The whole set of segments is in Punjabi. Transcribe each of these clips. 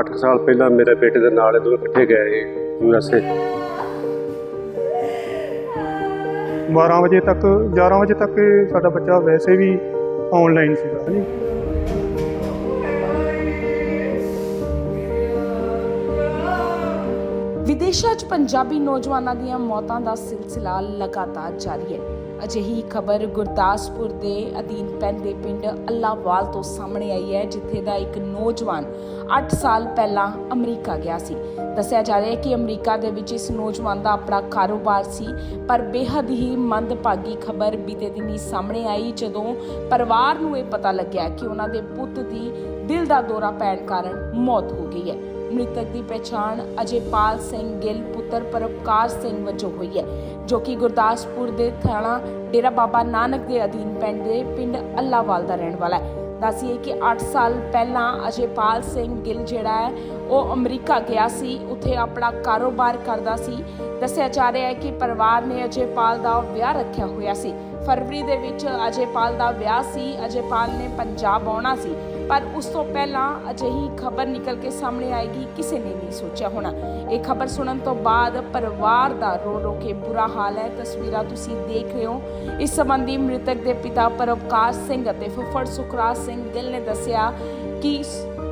8 ਸਾਲ ਪਹਿਲਾਂ ਮੇਰੇ ਬੇਟੇ ਦੇ ਨਾਲ ਇਹ ਦੋਵੇਂ ਇਕੱਠੇ ਗਏ ਯੂ ਐਸ ਏ 12 ਵਜੇ ਤੱਕ 11 ਵਜੇ ਤੱਕ ਇਹ ਸਾਡਾ ਬੱਚਾ ਵੈਸੇ ਵੀ ਆਨਲਾਈਨ ਸੀਗਾ ਹਾਂਜੀ। ਵਿਦੇਸ਼ਾਂ 'ਚ ਪੰਜਾਬੀ ਨੌਜਵਾਨਾਂ ਦੀਆਂ ਮੌਤਾਂ ਦਾ ਸਿਲਸਿਲਾ ਲਗਾਤਾਰ ਜਾਰੀ ਹੈ। ਅਜਿਹੀ ਖਬਰ ਗੁਰਦਾਸਪੁਰ ਦੇ ਅਧੀਨ ਪੈਂਦੇ ਪਿੰਡ ਅੱਲਾਵਾਲ ਤੋਂ ਸਾਹਮਣੇ ਆਈ ਹੈ, ਜਿੱਥੇ ਦਾ ਇੱਕ ਨੌਜਵਾਨ 8 ਸਾਲ ਪਹਿਲਾਂ ਅਮਰੀਕਾ ਗਿਆ ਸੀ। ਦੱਸਿਆ ਜਾ ਰਿਹਾ ਹੈ ਕਿ ਅਮਰੀਕਾ ਦੇ ਵਿੱਚ ਇਸ ਨੌਜਵਾਨ ਦਾ ਆਪਣਾ ਕਾਰੋਬਾਰ ਸੀ, ਪਰ ਬੇਹੱਦ ਹੀ ਮੰਦਭਾਗੀ ਖਬਰ ਬੀਤੇ ਦਿਨੀ ਸਾਹਮਣੇ ਆਈ, ਜਦੋਂ ਪਰਿਵਾਰ ਨੂੰ ਇਹ ਪਤਾ ਲੱਗਿਆ ਕਿ ਉਹਨਾਂ ਦੇ ਪੁੱਤ ਦੀ ਦਿਲ ਦਾ ਦੌਰਾ ਪੈਣ ਕਾਰਨ ਮੌਤ ਹੋ ਗਈ ਹੈ। ਮ੍ਰਿਤਕ ਦੀ ਪਛਾਣ ਅਜੇਪਾਲ ਸਿੰਘ ਗਿੱਲ, ਪੁੱਤਰ ਪਰਉਪਕਾਰ ਸਿੰਘ ਵਜੋਂ ਹੋਈ ਹੈ, ਜੋ ਕਿ ਗੁਰਦਾਸਪੁਰ ਦੇ ਥਾਣਾ ਡੇਰਾ ਬਾਬਾ ਨਾਨਕ ਦੇ ਅਧੀਨ ਪੈਂਦੇ ਪਿੰਡ ਅੱਲਾਵਾਲ ਦਾ ਰਹਿਣ ਵਾਲਾ ਹੈ। ਦੱਸੀਏ ਕਿ 8 ਸਾਲ ਪਹਿਲਾਂ ਅਜੇਪਾਲ ਸਿੰਘ ਗਿੱਲ ਜਿਹੜਾ ਹੈ, ਉਹ ਅਮਰੀਕਾ ਗਿਆ ਸੀ, ਉੱਥੇ ਆਪਣਾ ਕਾਰੋਬਾਰ ਕਰਦਾ ਸੀ। ਦੱਸਿਆ ਜਾ ਰਿਹਾ ਹੈ ਕਿ ਪਰਿਵਾਰ ਨੇ ਅਜੇਪਾਲ ਦਾ ਵਿਆਹ ਰੱਖਿਆ ਹੋਇਆ ਸੀ। ਫਰਵਰੀ ਦੇ ਵਿੱਚ ਅਜੇਪਾਲ ਦਾ ਵਿਆਹ ਸੀ, ਅਜੇਪਾਲ ਨੇ ਪੰਜਾਬ ਆਉਣਾ ਸੀ। ਪਰ ਉਸ ਤੋਂ ਪਹਿਲਾਂ ਅਜਿਹੀ ਖਬਰ ਨਿਕਲ ਕੇ ਸਾਹਮਣੇ ਆਏਗੀ, ਕਿਸੇ ਨੇ ਨਹੀਂ ਸੋਚਿਆ ਹੋਣਾ। ਇਹ ਖਬਰ ਸੁਣਨ ਤੋਂ ਬਾਅਦ ਪਰਿਵਾਰ ਦਾ ਰੋ ਰੋ ਕੇ ਬੁਰਾ ਹਾਲ ਹੈ। ਤਸਵੀਰਾਂ ਤੁਸੀਂ ਦੇਖ ਰਹੇ ਹੋ। ਇਸ ਸੰਬੰਧੀ ਮ੍ਰਿਤਕ ਦੇ ਪਿਤਾ ਪਰਵਕਾਰ ਸਿੰਘ ਅਤੇ ਫੁੱਫੜ ਸੁਖਰਾਜ ਸਿੰਘ ਗਿੱਲ ਨੇ ਦੱਸਿਆ ਕਿ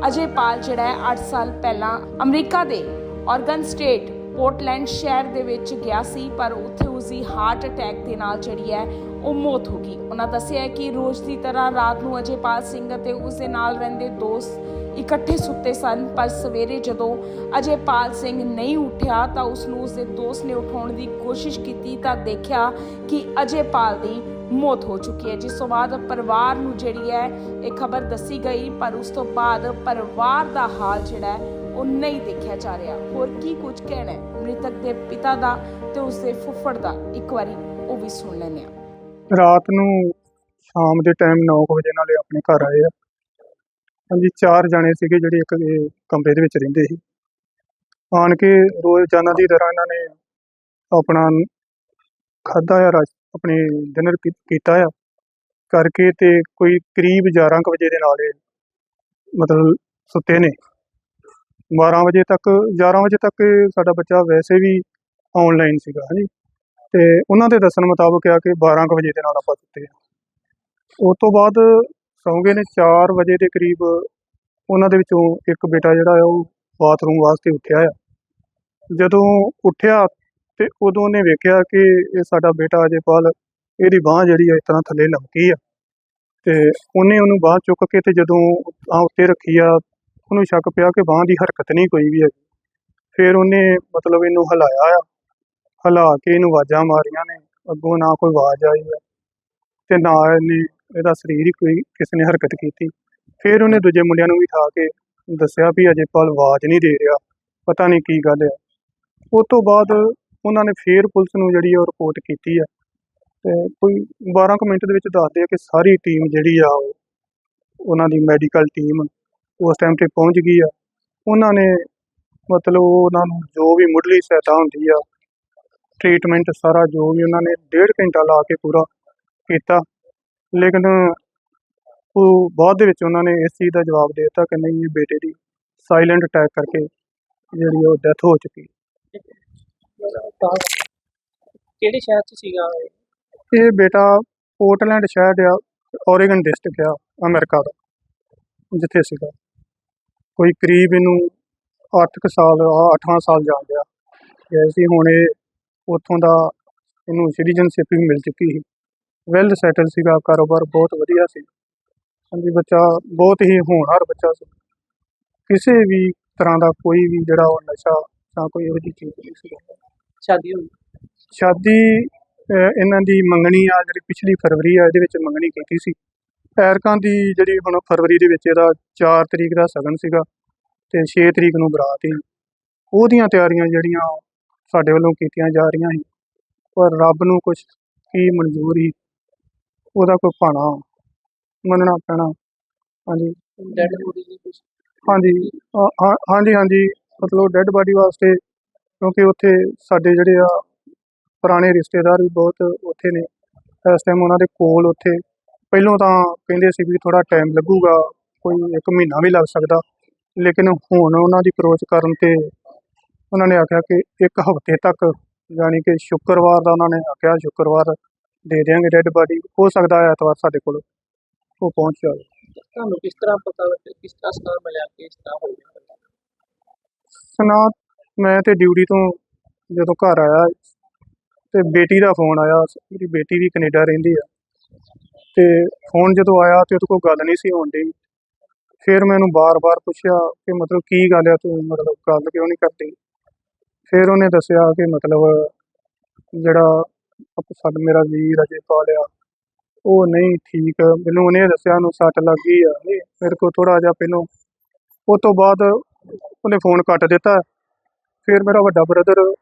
ਅਜੇ ਪਾਲ ਜਿਹੜਾ ਹੈ 8 ਸਾਲ ਪਹਿਲਾਂ ਅਮਰੀਕਾ ਦੇ ਔਰਗਨ ਸਟੇਟ ਪੋਰਟਲੈਂਡ ਸ਼ਹਿਰ ਦੇ ਵਿੱਚ ਗਿਆ ਸੀ, ਪਰ ਉੱਥੇ ਉਸਦੀ ਹਾਰਟ ਅਟੈਕ ਦੇ ਨਾਲ ਜਿਹੜੀ ਹੈ, ਉਹ ਮੌਤ ਹੋ ਗਈ। ਉਹਨਾਂ ਦੱਸਿਆ ਕਿ ਰੋਜ਼ ਦੀ ਤਰ੍ਹਾਂ ਰਾਤ ਨੂੰ ਅਜੇਪਾਲ ਸਿੰਘ ਅਤੇ ਉਸ ਦੇ ਨਾਲ ਰਹਿੰਦੇ ਦੋਸਤ ਇਕੱਠੇ ਸੁੱਤੇ ਸਨ, ਪਰ ਸਵੇਰੇ ਜਦੋਂ ਅਜੇਪਾਲ ਸਿੰਘ ਨਹੀਂ ਉੱਠਿਆ ਤਾਂ ਉਸ ਨੂੰ ਉਸ ਦੇ ਦੋਸਤ ਨੇ ਉਠਾਉਣ ਦੀ ਕੋਸ਼ਿਸ਼ ਕੀਤੀ ਤਾਂ ਦੇਖਿਆ ਕਿ ਅਜੇਪਾਲ ਦੀ ਮੌਤ ਹੋ ਚੁੱਕੀ ਹੈ। ਜਿਸ ਤੋਂ ਬਾਅਦ ਪਰਿਵਾਰ ਨੂੰ ਜਿਹੜੀ ਹੈ, ਇਹ ਖਬਰ ਦੱਸੀ ਗਈ, ਪਰ ਉਸ ਤੋਂ ਬਾਅਦ ਪਰਿਵਾਰ ਦਾ ਹਾਲ ਜਿਹੜਾ ਹੈ ਉਹ ਨਹੀਂ ਦੇਖਿਆ ਜਾ ਰਿਹਾ। ਹੋਰ ਕੀ ਕੁਝ ਕਹਿਣਾ ਹੈ? ਮ੍ਰਿਤਕ ਦੇ ਪਿਤਾ ਦਾ ਤੇ ਉਸ ਫੁੱਫੜ ਦਾ। ਇੱਕ ਵਾਰੀ ਉਹ ਵੀ ਸੁਣ ਲੈਂਦੇ ਹਾਂ। ਰਾਤ ਨੂੰ ਸ਼ਾਮ ਦੇ ਟਾਈਮ 9 ਵਜੇ ਨਾਲੇ ਆਪਣੇ ਘਰ ਆਏ ਆ। ਹਾਂਜੀ, ਚਾਰ ਜਾਣੇ ਸੀਗੇ ਜਿਹੜੇ ਇੱਕ ਇਹ ਕਮਰੇ ਦੇ ਵਿੱਚ ਰਹਿੰਦੇ ਸੀ। ਆਣ ਕੇ ਰੋਜ਼ਾਨਾ ਦੀ ਤਰ੍ਹਾਂ ਇਹਨਾਂ ਨੇ ਆਪਣਾ ਖਾਦਾ ਆ, ਰਾਜ ਆਪਣੇ ਡਿਨਰ ਕੀਤਾ ਆ। ਕਰਕੇ ਤੇ ਕੋਈ ਕਰੀਬ 11 ਕੁ ਵਜੇ ਦੇ ਨਾਲ ਇਹ ਮਤਲਬ ਸੁੱਤੇ ਨੇ। 12 ਵਜੇ ਤੱਕ 11 ਵਜੇ ਤੱਕ ਸਾਡਾ ਬੱਚਾ ਵੈਸੇ ਵੀ ਆਨਲਾਈਨ ਸੀਗਾ, ਹਾਂਜੀ। ਤੇ ਉਹਨਾਂ ਦੇ ਦੱਸਣ ਮੁਤਾਬਕ ਆ ਕਿ 12 ਕੁ ਵਜੇ ਦੇ ਨਾਲ ਆਪਾਂ ਸੁੱਤੇ ਆ। ਉਸ ਤੋਂ ਬਾਅਦ ਸੌਂਗੇ ਨੇ 4 ਵਜੇ ਦੇ ਕਰੀਬ, ਉਹਨਾਂ ਦੇ ਵਿੱਚੋਂ ਇੱਕ ਬੇਟਾ ਜਿਹੜਾ ਆ, ਉਹ ਬਾਥਰੂਮ ਵਾਸਤੇ ਉੱਠਿਆ ਆ। ਜਦੋਂ ਉੱਠਿਆ ਤੇ ਉਦੋਂ ਉਹਨੇ ਵੇਖਿਆ ਕਿ ਇਹ ਸਾਡਾ ਬੇਟਾ ਅਜੇਪਾਲ ਇਹਦੀ ਬਾਹ ਜਿਹੜੀ ਆ, ਇਸ ਤਰ੍ਹਾਂ ਥੱਲੇ ਲਮਕੀ ਆ। ਤੇ ਉਹਨੇ ਉਹਨੂੰ ਬਾਹ ਚੁੱਕ ਕੇ ਤੇ ਜਦੋਂ ਆ ਉੱਤੇ ਰੱਖੀ ਆ ਉਹਨੂੰ ਸ਼ੱਕ ਪਿਆ ਕਿ ਬਾਹ ਦੀ ਹਰਕਤ ਨਹੀਂ ਕੋਈ ਵੀ ਹੈਗੀ। ਫਿਰ ਉਹਨੇ ਮਤਲਬ ਇਹਨੂੰ ਹਿਲਾਇਆ ਆ। ਹਿਲਾ ਕੇ ਇਹਨੂੰ ਆਵਾਜ਼ਾਂ ਮਾਰੀਆਂ ਨੇ। ਅੱਗੋਂ ਨਾ ਕੋਈ ਆਵਾਜ਼ ਆਈ ਆ ਤੇ ਨਾ ਇਹਨੇ ਇਹਦਾ ਸਰੀਰ ਹੀ ਕੋਈ ਕਿਸੇ ਨੇ ਹਰਕਤ ਕੀਤੀ। ਫਿਰ ਉਹਨੇ ਦੂਜੇ ਮੁੰਡਿਆਂ ਨੂੰ ਵੀ ਠਾ ਕੇ ਦੱਸਿਆ ਵੀ ਅਜੇ ਪਾਲ ਆਵਾਜ਼ ਨਹੀਂ ਦੇ ਰਿਹਾ। ਪਤਾ ਨਹੀਂ ਕੀ ਗੱਲ ਹੈ ਉਸ ਤੋਂ ਬਾਅਦ ਉਹਨਾਂ ਨੇ ਫੇਰ ਪੁਲਿਸ ਨੂੰ ਜਿਹੜੀ ਉਹ ਰਿਪੋਰਟ ਕੀਤੀ ਆ। ਤੇ ਕੋਈ 12 ਕੁ ਮਿੰਟ ਦੇ ਵਿੱਚ ਦੱਸਦੇ ਆ ਕਿ ਸਾਰੀ ਟੀਮ ਜਿਹੜੀ ਆ ਉਹ, ਉਹਨਾਂ ਦੀ ਮੈਡੀਕਲ ਟੀਮ ਉਸ ਟਾਈਮ ਤੇ ਪਹੁੰਚ ਗਈ ਆ। ਉਹਨਾਂ ਨੇ ਮਤਲਬ ਉਹਨਾਂ ਨੂੰ ਜੋ ਵੀ ਮੁੱਢਲੀ ਸਹਾਇਤਾ ਹੁੰਦੀ ਆ ਟ੍ਰੀਟਮੈਂਟ ਸਾਰਾ ਜੋ ਵੀ ਉਹਨਾਂ ਨੇ ਡੇਢ ਘੰਟਾ ਲਾ ਕੇ ਪੂਰਾ ਕੀਤਾ। ਲੇਕਿਨ ਉਹ ਬਾਅਦ ਦੇ ਵਿੱਚ ਉਹਨਾਂ ਨੇ ਇਸ ਚੀਜ਼ ਦਾ ਜਵਾਬ ਦੇ ਦਿੱਤਾ ਕਿ ਨਹੀਂ ਇਹ ਬੇਟੇ ਦੀ ਸਾਇਲੈਂਟ ਅਟੈਕ ਕਰਕੇ ਜਿਹੜੀ ਉਹ ਡੈਥ ਹੋ ਚੁੱਕੀ। ਕਿਹੜੇ ਸ਼ਹਿਰ ਚ ਸੀਗਾ ਇਹ? ਬੇਟਾ ਪੋਰਟਲੈਂਡ ਸ਼ਹਿਰ ਆ ਔਰੇਗਨ ਡਿਸਟ੍ਰਿਕਟ ਆ ਅਮਰੀਕਾ ਦਾ ਜਿੱਥੇ ਸੀਗਾ। ਕੋਈ ਕਰੀਬ ਇਹਨੂੰ 8 ਕੁ ਸਾਲ 8ਵਾਂ ਸਾਲ ਜਾ ਗਿਆ ਗਏ ਸੀ ਹੁਣ ਇਹ ਉੱਥੋਂ ਦਾ ਇਹਨੂੰ ਸਿਟੀਜ਼ਨਸ਼ਿਪ ਵੀ ਮਿਲ ਚੁੱਕੀ ਸੀ। ਵੈਲ ਸੈਟਲ ਸੀਗਾ ਕਾਰੋਬਾਰ ਬਹੁਤ ਵਧੀਆ ਸੀ। ਹਾਂਜੀ ਬੱਚਾ ਬਹੁਤ ਹੀ ਹੋਣਹਾਰ ਬੱਚਾ ਸੀ। ਕਿਸੇ ਵੀ ਤਰ੍ਹਾਂ ਦਾ ਕੋਈ ਵੀ ਜਿਹੜਾ ਉਹ ਨਸ਼ਾ ਜਾਂ ਕੋਈ ਇਹੋ ਜਿਹੀ ਚੀਜ਼ ਨਹੀਂ ਸੀ। ਸ਼ਾਦੀ ਹੋਈ? ਸ਼ਾਦੀ ਇਹਨਾਂ ਦੀ ਮੰਗਣੀ ਆ ਜਿਹੜੀ ਪਿਛਲੀ ਫਰਵਰੀ ਆ ਇਹਦੇ ਵਿੱਚ ਮੰਗਣੀ ਕੀਤੀ ਸੀ। ਐਰਕਾਂ ਦੀ ਜਿਹੜੀ ਹੁਣ ਫਰਵਰੀ ਦੇ ਵਿੱਚ ਇਹਦਾ 4 ਤਰੀਕ ਦਾ ਸਗਨ ਸੀਗਾ ਤੇ 6 ਤਰੀਕ ਨੂੰ ਬਰਾਤ ਸੀ। ਉਹਦੀਆਂ ਤਿਆਰੀਆਂ ਜਿਹੜੀਆਂ ਸਾਡੇ ਵੱਲੋਂ ਕੀਤੀਆਂ ਜਾ ਰਹੀਆਂ ਸੀ ਪਰ ਰੱਬ ਨੂੰ ਕੁਝ ਕੀ ਮਨਜ਼ੂਰ ਸੀ ਉਹਦਾ ਕੋਈ ਭਾਣਾ ਮੰਨਣਾ ਪੈਣਾ। ਹਾਂਜੀ। ਡੈਡ ਬੋਡੀ ਦੀ ਕੁਛ? ਹਾਂਜੀ। ਹਾਂ- ਹਾਂਜੀ ਹਾਂਜੀ। ਮਤਲਬ ਡੈੱਡ ਬਾਡੀ ਵਾਸਤੇ ਕਿਉਂਕਿ ਉੱਥੇ ਸਾਡੇ ਜਿਹੜੇ ਆ ਪੁਰਾਣੇ ਰਿਸ਼ਤੇਦਾਰ ਵੀ ਬਹੁਤ ਉੱਥੇ ਨੇ। ਇਸ ਟਾਈਮ ਉਹਨਾਂ ਦੇ ਕੋਲ ਉੱਥੇ ਪਹਿਲੋਂ ਤਾਂ ਕਹਿੰਦੇ ਸੀ ਵੀ ਥੋੜਾ ਟਾਈਮ ਲੱਗੂਗਾ ਕੋਈ 1 ਮਹੀਨਾ ਵੀ ਲੱਗ ਸਕਦਾ। ਲੇਕਿਨ ਹੁਣ ਉਹਨਾਂ ਦੀ ਅਪਰੋਚ ਕਰਨ ਤੇ ਉਹਨਾਂ ਨੇ ਆਖਿਆ ਕਿ ਇੱਕ ਹਫ਼ਤੇ ਤੱਕ ਯਾਨੀ ਕਿ ਸ਼ੁੱਕਰਵਾਰ ਦਾ ਉਹਨਾਂ ਨੇ ਆਖਿਆ ਸ਼ੁੱਕਰਵਾਰ ਦੇ ਦਿਆਂਗੇ ਡੈੱਡ ਬਾਡੀ ਹੋ ਸਕਦਾ ਹੈ ਐਤਵਾਰ ਸਾਡੇ ਕੋਲ ਉਹ ਪਹੁੰਚ ਜਾਵੇ। ਤੁਹਾਨੂੰ ਕਿਸ ਤਰ੍ਹਾਂ ਪਤਾ ਕਿਸ ਤਰ੍ਹਾਂ ਸਕਾਰ ਮਿਲਿਆ ਕਿ ਇਸ ਤਰ੍ਹਾਂ ਹੋ ਗਿਆ ਸੁਣਾ ਮੈਂ ਤੇ ਡਿਊਟੀ ਤੋਂ ਜਦੋਂ ਘਰ ਆਇਆ ਤੇ ਬੇਟੀ ਦਾ ਫੋਨ ਆਇਆ। ਮੇਰੀ ਬੇਟੀ ਵੀ ਕੈਨੇਡਾ ਰਹਿੰਦੀ ਆ। ਤੇ ਫੋਨ ਜਦੋਂ ਆਇਆ ਤੇ ਉਹਦੇ ਕੋਲ ਗੱਲ ਨਹੀਂ ਸੀ ਹੋਣ ਡਈ। ਫਿਰ ਮੈਂ ਉਹਨੂੰ ਬਾਰ-ਬਾਰ ਪੁੱਛਿਆ ਕਿ ਮਤਲਬ ਕੀ ਗੱਲ ਆ ਤੂੰ? ਮਤਲਬ ਗੱਲ ਕਿਉਂ ਨਹੀਂ ਕਰਦੀ? ਫਿਰ ਉਹਨੇ ਦੱਸਿਆ ਕਿ ਮਤਲਬ ਜਿਹੜਾ ਆਪ- ਮੇਰਾ ਵੀਰ ਅਜੇ ਪਾਲਿਆ ਉਹ ਨਹੀਂ ਠੀਕ। ਮੈਨੂੰ ਉਹਨੇ ਦੱਸਿਆ ਉਹਨੂੰ ਸੱਟ ਲੱਗ ਗਈ ਆ। ਨਹੀਂ ਮੇਰੇ ਕੋਲ ਥੋੜਾ ਜਿਹਾ ਪਹਿਲੋਂ ਉਹ ਤੋਂ ਬਾਅਦ ਉਹਨੇ ਫੋਨ ਕੱਟ ਦਿੱਤਾ। ਫਿਰ ਮੇਰਾ ਵੱਡਾ ਬ੍ਰਦਰ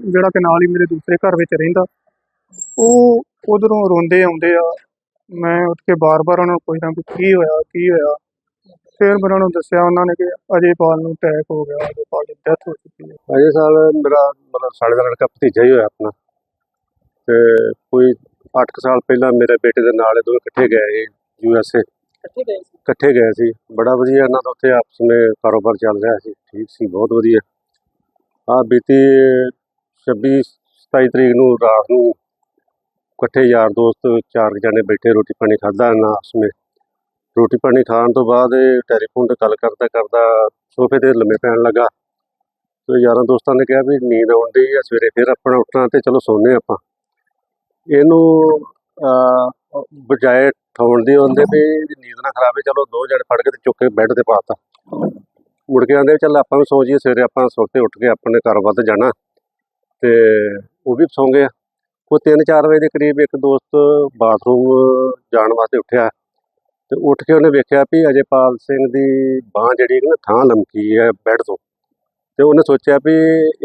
ਜਿਹੜਾ ਕਿ ਨਾਲ ਹੀ ਮੇਰੇ ਦੂਸਰੇ ਘਰ ਵਿੱਚ ਰਹਿੰਦਾ, ਉਹ ਉਧਰੋਂ ਰੋਂਦੇ ਆਉਂਦੇ ਆ। ਮੈਂ ਉੱਠ ਕੇ ਬਾਰ-ਬਾਰ ਉਹਨਾਂ ਨੂੰ ਪੁੱਛਦਾ ਵੀ ਕੀ ਹੋਇਆ ਕੀ ਹੋਇਆ? ਫਿਰ ਮੈਂ ਉਹਨਾਂ ਨੂੰ ਦੱਸਿਆ ਉਹਨਾਂ ਨੇ ਕਿ ਅਜੇਪਾਲ ਨੂੰ ਅਟੈਕ ਹੋ ਗਿਆ ਅਜੇਪਾਲ ਦੀ ਡੈਥ ਹੋ ਚੁੱਕੀ ਹੈ। ਅਜੇ ਸਾਲ ਮੇਰਾ ਮਤਲਬ ਸਾਲੇ ਦਾ ਲੜਕਾ ਭਤੀਜਾ ਹੀ ਹੋਇਆ ਆਪਣਾ। ਤੇ ਕੋਈ 8 ਸਾਲ ਪਹਿਲਾਂ ਮੇਰੇ ਬੇਟੇ ਦੇ ਨਾਲ ਇਹ ਦੋਵੇਂ ਇਕੱਠੇ ਗਏ ਯੂ ਐਸ ਏ। ਇਕੱਠੇ ਗਏ ਸੀ? ਇਕੱਠੇ ਗਏ ਸੀ। ਬੜਾ ਵਧੀਆ ਇਹਨਾਂ ਦਾ ਉੱਥੇ ਆਪਸ ਵਿੱਚ ਕਾਰੋਬਾਰ ਚੱਲ ਰਿਹਾ ਸੀ ਠੀਕ ਸੀ ਬਹੁਤ ਵਧੀਆ। ਆ ਬੀਤੀ 26 27 ਤਰੀਕ ਨੂੰ ਰਾਤ ਨੂੰ ਇਕੱਠੇ ਯਾਰ ਦੋਸਤ, ਚਾਰ ਜਣੇ ਬੈਠੇ, ਰੋਟੀ ਪਾਣੀ ਖਾਦਾ ਨਾ ਆਪਸ ਵਿੱਚ ਰੋਟੀ ਪਾਣੀ ਖਾਣ ਤੋਂ ਬਾਅਦ ਟੈਲੀਫੋਨ ਤੇ ਗੱਲ ਕਰਦਾ ਕਰਦਾ ਸੋਫੇ ਤੇ ਲੰਮੇ ਪੈਣ ਲੱਗਾ। ਤੇ ਯਾਰਾਂ ਦੋਸਤਾਂ ਨੇ ਕਿਹਾ ਵੀ ਨੀਂਦ ਆਉਣ ਡਈ ਆ, ਸਵੇਰੇ ਫਿਰ ਆਪਣਾ ਉੱਠਣਾ ਤੇ ਚਲੋ ਸੌਂਦੇ ਆਪਾਂ। ਇਹਨੂੰ ਬਜਾਏ ਠਾਉਣ ਦੀ ਹੁੰਦੇ ਵੀ ਨੀਂਦ ਨਾ ਖਰਾਬ ਹੈ ਚਲੋ ਦੋ ਜਣੇ ਫੜ ਕੇ ਤੇ ਚੁੱਕ ਕੇ ਬੈੱਡ ਤੇ ਪਾਤਾ ਮੁੜ ਕੇ ਆਂਦੇ ਚੱਲ ਆਪਾਂ ਵੀ ਸੌਂ ਜਾਈਏ, ਸਵੇਰੇ ਆਪਾਂ ਸੁੱਤੇ ਉੱਠ ਕੇ ਆਪਣੇ ਘਰ ਵੱਧ ਜਾਣਾ। ਤੇ ਉਹ ਵੀ ਸੌਂ ਗਏ ਉਹ 3-4 ਵਜੇ ਦੇ ਕਰੀਬ ਇੱਕ ਦੋਸਤ ਬਾਥਰੂਮ ਜਾਣ ਵਾਸਤੇ ਉੱਠਿਆ ਤੇ ਉੱਠ ਕੇ ਉਹਨੇ ਵੇਖਿਆ ਵੀ ਅਜੇਪਾਲ ਸਿੰਘ ਦੀ ਬਾਹ ਜਿਹੜੀ ਹੈ ਨਾ ਥਾਂ ਲਮਕੀ ਹੈ ਬੈੱਡ ਤੋਂ ਤੇ ਉਹਨੇ ਸੋਚਿਆ ਵੀ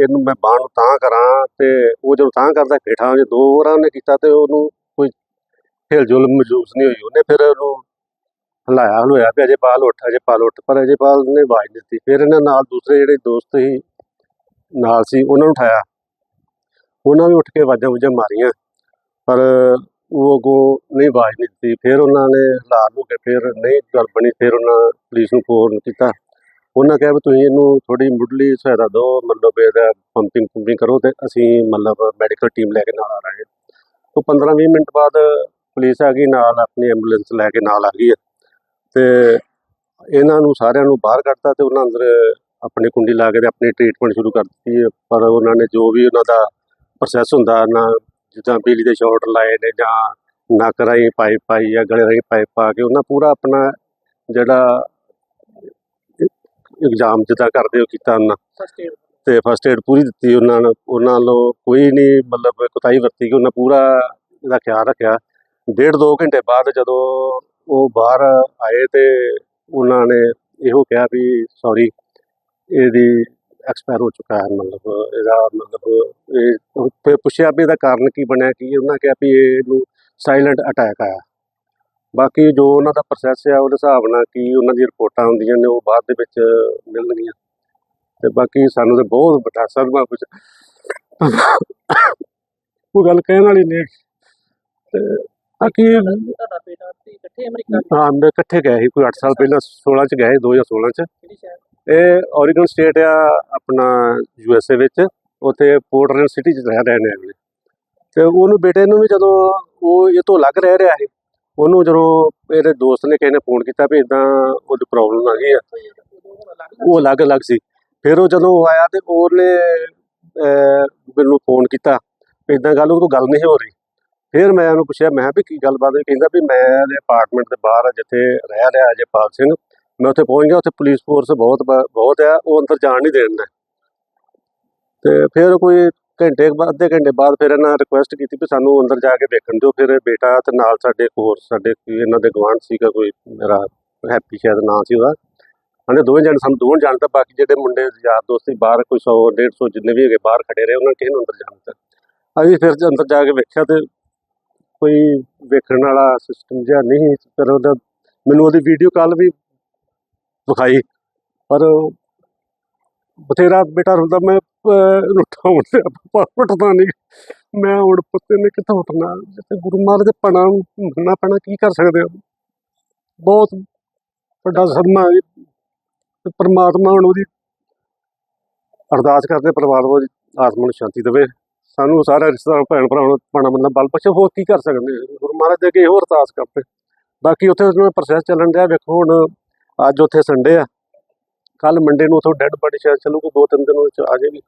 ਇਹਨੂੰ ਮੈਂ ਬਾਹ ਨੂੰ ਤਾਂ ਕਰਾਂ ਤੇ ਉਹ ਜਦੋਂ ਤਾਂ ਕਰਦਾ ਹੇਠਾਂ ਜੇ ਦੋ ਵਾਰਾਂ ਉਹਨੇ ਕੀਤਾ ਤੇ ਉਹਨੂੰ ਕੋਈ ਹਿਲਜੁਲ ਮਹਿਸੂਸ ਨਹੀਂ ਹੋਈ। ਉਹਨੇ ਫਿਰ ਉਹਨੂੰ ਹਿਲਾਇਆ ਹਲੋਇਆ ਵੀ ਅਜੇਪਾਲ ਉੱਠ ਅਜੇਪਾਲ ਉੱਠ, ਪਰ ਅਜੇਪਾਲ ਨੇ ਆਵਾਜ਼ ਨਹੀਂ ਦਿੱਤੀ। ਫਿਰ ਇਹਨਾਂ ਨਾਲ ਦੂਸਰੇ ਜਿਹੜੇ ਦੋਸਤ ਸੀ ਨਾਲ ਸੀ, ਉਹਨਾਂ ਨੂੰ ਉਠਾਇਆ। ਉਹਨਾਂ ਵੀ ਉੱਠ ਕੇ ਆਵਾਜ਼ਾਂ ਵੁਜਾਂ ਮਾਰੀਆਂ। ਪਰ ਉਹ ਅੱਗੋਂ ਨਹੀਂ ਆਵਾਜ਼ ਨਹੀਂ ਦਿੱਤੀ। ਫਿਰ ਉਹਨਾਂ ਨੇ ਹਾਲਾਤ ਹੋ ਕੇ ਫਿਰ ਨਹੀਂ ਗੱਲ ਬਣੀ। ਫਿਰ ਉਹਨਾਂ ਪੁਲਿਸ ਨੂੰ ਫੋਨ ਕੀਤਾ। ਉਹਨਾਂ ਕਿਹਾ ਵੀ ਤੁਸੀਂ ਇਹਨੂੰ ਥੋੜੀ ਮੁੱਢਲੀ ਸਹਾਇਤਾ ਦਿਓ। ਮਤਲਬ ਇਹਦਾ ਪੰਪਿੰਗ ਪੰਪਿੰਗ ਕਰੋ ਤੇ ਅਸੀਂ ਮਤਲਬ ਮੈਡੀਕਲ ਟੀਮ ਲੈ ਕੇ ਨਾਲ ਆ ਰਹੇ ਹਾਂ ਤੋਂ 15 20 ਮਿੰਟ ਬਾਅਦ ਪੁਲਿਸ ਆ ਗਈ, ਨਾਲ ਆਪਣੀ ਐਂਬੂਲੈਂਸ ਲੈ ਕੇ ਨਾਲ ਆ ਗਈ ਹੈ। ਤੇ ਇਹਨਾਂ ਨੂੰ ਸਾਰਿਆਂ ਨੂੰ ਬਾਹਰ ਕੱਢਤਾ ਤੇ ਉਹਨਾਂ ਅੰਦਰ ਆਪਣੀ ਕੁੰਡੀ ਲਾ ਕੇ ਤੇ ਆਪਣੀ ਟ੍ਰੀਟਮੈਂਟ ਸ਼ੁਰੂ ਕਰ ਦਿੱਤੀ ਹੈ। ਪਰ ਉਹਨਾਂ ਨੇ ਜੋ ਵੀ ਉਹਨਾਂ ਦਾ ਪ੍ਰੋਸੈਸ ਹੁੰਦਾ ਨਾ ਜਿੱਦਾਂ ਬਿਜਲੀ ਦੇ ਸ਼ਾਰਟ ਲਾਏ ਨੇ ਜਾਂ ਨੱਕ ਰਾਹੀਂ ਪਾਈਪ ਪਾਈ ਜਾਂ ਗਲੇ ਰਾਹੀਂ ਪਾਈਪ ਪਾ ਕੇ ਉਹਨਾਂ ਪੂਰਾ ਆਪਣਾ ਜਿਹੜਾ ਇਗਜ਼ਾਮ ਜਿੱਦਾਂ ਕਰਦੇ ਹੋ ਕੀਤਾ ਉਹਨਾਂ ਤੇ ਫਸਟ ਏਡ ਪੂਰੀ ਦਿੱਤੀ ਉਹਨਾਂ ਨੂੰ ਉਹਨਾਂ ਵੱਲੋਂ ਕੋਈ ਨਹੀਂ ਮਤਲਬ ਕੁਤਾਈ ਵਰਤੀ ਕਿ ਉਹਨਾਂ ਪੂਰਾ ਇਹਦਾ ਖਿਆਲ ਰੱਖਿਆ। ਡੇਢ ਦੋ ਘੰਟੇ ਬਾਅਦ ਜਦੋਂ ਉਹ ਬਾਹਰ ਆਏ ਤੇ ਉਹਨਾਂ ਨੇ ਇਹੋ ਕਿਹਾ ਵੀ ਸੌਰੀ ਇਹਦੀ ਐਕਸਪਾਇਰ ਹੋ ਚੁੱਕਾ ਹੈ ਮਤਲਬ ਇਹਦਾ ਮਤਲਬ ਇਹ ਫਿਰ ਪੁੱਛਿਆ ਵੀ ਇਹਦਾ ਕਾਰਨ ਕੀ ਬਣਿਆ ਕੀ ਉਹਨਾਂ ਕਿਹਾ ਵੀ ਇਹਨੂੰ ਸਾਇਲੈਂਟ ਅਟੈਕ ਆਇਆ। ਬਾਕੀ ਜੋ ਉਹਨਾਂ ਦਾ ਪ੍ਰੋਸੈਸ ਹੈ ਉਹਦੇ ਹਿਸਾਬ ਨਾਲ ਕੀ ਉਹਨਾਂ ਦੀਆਂ ਰਿਪੋਰਟਾਂ ਹੁੰਦੀਆਂ ਨੇ ਉਹ ਬਾਅਦ ਦੇ ਵਿੱਚ ਮਿਲਣਗੀਆਂ। ਤੇ ਬਾਕੀ ਸਾਨੂੰ ਤੇ ਬਹੁਤ ਵੱਡਾ ਸਦਮਾ ਕੁਝ ਉਹ ਗੱਲ ਕਹਿਣ ਵਾਲੀ ਨਹੀਂ। ਤੇ ਬਾਕੀ ਤੁਹਾਡਾ ਬੇਟਾ ਇਕੱਠੇ ਅਮਰੀਕਾ ਹਾਂ ਮੈਂ ਇਕੱਠੇ ਗਏ ਸੀ ਕੋਈ 8 ਸਾਲ ਪਹਿਲਾਂ 16 ਚ ਗਏ 2016 ਚ। ਕਿਹੜੀ ਸ਼ਹਿਰ? ਇਹ ਓਰੀਗਨ ਸਟੇਟ ਆ ਆਪਣਾ ਯੂ ਐਸ ਏ ਵਿੱਚ, ਉੱਥੇ ਪੋਰਟਲੈਂਡ ਸਿਟੀ ਚ ਰਹਿ ਰਹੇ ਨੇ ਅਗਲੇ। ਤੇ ਉਹਨੂੰ ਬੇਟੇ ਨੂੰ ਵੀ ਜਦੋਂ ਉਹ ਇਹ ਤੋਂ ਅਲੱਗ ਰਹਿ ਰਿਹਾ ਸੀ, ਉਹਨੂੰ ਜਦੋਂ ਇਹਦੇ ਦੋਸਤ ਨੇ ਕਿਸੇ ਨੇ ਫੋਨ ਕੀਤਾ ਵੀ ਇਦਾਂ ਉਹਦੀ ਪ੍ਰੋਬਲਮ ਆ ਗਈ ਆ। ਉਹ ਅਲੱਗ-ਅਲੱਗ ਸੀ। ਫਿਰ ਉਹ ਜਦੋਂ ਉਹ ਆਇਆ ਤੇ ਉਹਨੇ ਮੈਨੂੰ ਫੋਨ ਕੀਤਾ ਵੀ ਇਦਾਂ ਗੱਲ ਉਹ ਤੋਂ ਗੱਲ ਨਹੀਂ ਹੋ ਰਹੀ। ਫਿਰ ਮੈਂ ਉਹਨੂੰ ਪੁੱਛਿਆ, ਮੈਂ ਵੀ ਕੀ ਗੱਲਬਾਤ ਹੈ ਕਹਿੰਦਾ ਵੀ ਮੈਂ ਇਹਦੇ ਅਪਾਰਟਮੈਂਟ ਦੇ ਬਾਹਰ ਜਿੱਥੇ ਰਹਿ ਰਿਹਾ ਅਜੇਪਾਲ ਸਿੰਘ। ਮੈਂ ਉੱਥੇ ਪਹੁੰਚ ਗਿਆ, ਉੱਥੇ ਪੁਲਿਸ ਫੋਰਸ ਬਹੁਤ ਬ- ਬਹੁਤ ਆ, ਉਹ ਅੰਦਰ ਜਾਣ ਨਹੀਂ ਦੇਣ ਦਿੰਦੇ ਤੇ ਫਿਰ ਕੋਈ ਘੰਟੇ ਅੱਧੇ ਘੰਟੇ ਬਾਅਦ ਫਿਰ ਇਹਨਾਂ ਰਿਕੁਐਸਟ ਕੀਤੀ ਵੀ ਸਾਨੂੰ ਅੰਦਰ ਜਾ ਕੇ ਵੇਖਣ ਦਿਓ। ਫਿਰ ਬੇਟਾ ਤੇ ਨਾਲ ਸਾਡੇ ਇੱਕ ਹੋਰ, ਸਾਡੇ ਕੋਈ ਇਹਨਾਂ ਦੇ ਗਵਾਂਢ ਸੀਗਾ, ਕੋਈ ਮੇਰਾ ਹੈਪੀ ਸ਼ਾਇਦ ਨਾਂ ਸੀ ਉਹਦਾ। ਉਹਨੇ ਦੋਵੇਂ ਜਣੇ ਸਾਨੂੰ, ਦੋਵੇਂ ਜਾਣਦਾ ਬਾਕੀ ਜਿਹੜੇ ਮੁੰਡੇ ਯਾਰ ਦੋਸਤ ਸੀ, ਬਾਹਰ ਕੋਈ 100 150 ਜਿੰਨੇ ਵੀ ਹੈਗੇ ਬਾਹਰ ਖੜੇ ਰਹੇ, ਉਹਨਾਂ ਨੇ ਕਿਸੇ ਨੂੰ ਅੰਦਰ ਜਾਣ ਦਿੱਤਾ। ਅਸੀਂ ਫਿਰ ਅੰਦਰ ਜਾ ਕੇ ਵੇਖਿਆ ਤੇ ਕੋਈ ਵੇਖਣ ਵਾਲਾ ਸਿਸਟਮ ਜਿਹਾ ਨਹੀਂ ਪਰ ਉਹਦਾ ਮੈਨੂੰ ਉਹਦੀ ਵੀਡੀਓ ਕਾਲ ਵੀ ਵਿਖਾਈ। ਪਰ ਬਥੇਰਾ ਬੇਟਾ ਹੁੰਦਾ, ਮੈਂ ਲੁੱਟਾਂ ਹੁੰਦਾ ਪਟਦਾ ਨਹੀਂ। ਮੈਂ ਹੁਣ ਪੁੱਤੇ ਨੇ ਕਿੱਥੋਂ ਉੱਠਣਾ? ਜਿੱਥੇ ਗੁਰੂ ਮਹਾਰਾਜ ਦੇ ਪਣਾ ਮੰਨਣਾ ਪੈਣਾ, ਕੀ ਕਰ ਸਕਦੇ ਹੋ ਬਹੁਤ ਵੱਡਾ ਸਦਮਾ ਹੈ ਪਰਮਾਤਮਾ ਹੁਣ ਉਹਦੀ ਅਰਦਾਸ ਕਰਦੇ, ਪਰਿਵਾਰ ਨੂੰ ਆਤਮਾ ਨੂੰ ਸ਼ਾਂਤੀ ਦੇਵੇ। ਸਾਨੂੰ ਸਾਰੇ ਰਿਸ਼ਤੇਦਾਰ ਭੈਣ ਭਰਾ ਨੂੰ ਪਾਣਾ ਬੰਦਾ ਬਲ ਪਛੇ, ਹੋਰ ਕੀ ਕਰ ਸਕਦੇ? ਗੁਰੂ ਮਹਾਰਾਜ ਦੇ ਅੱਗੇ ਹੋਰ ਅਰਦਾਸ ਕਰਦੇ। ਬਾਕੀ ਉੱਥੇ ਪ੍ਰੋਸੈਸ ਚੱਲਣ ਦਿਆ ਵੇਖੋ ਹੁਣ ਅੱਜ ਉੱਥੇ ਸੰਡੇ ਆ। ਕੱਲ ਮੰਡੇ ਨੂੰ ਉਥੋਂ ਡੈੱਡ ਬੋਡੀ ਸ਼ਾਇਦ ਚੱਲੂਗੀ, ਦੋ ਤਿੰਨ ਦਿਨ ਵਿੱਚ ਆ ਜਾਏਗੀ।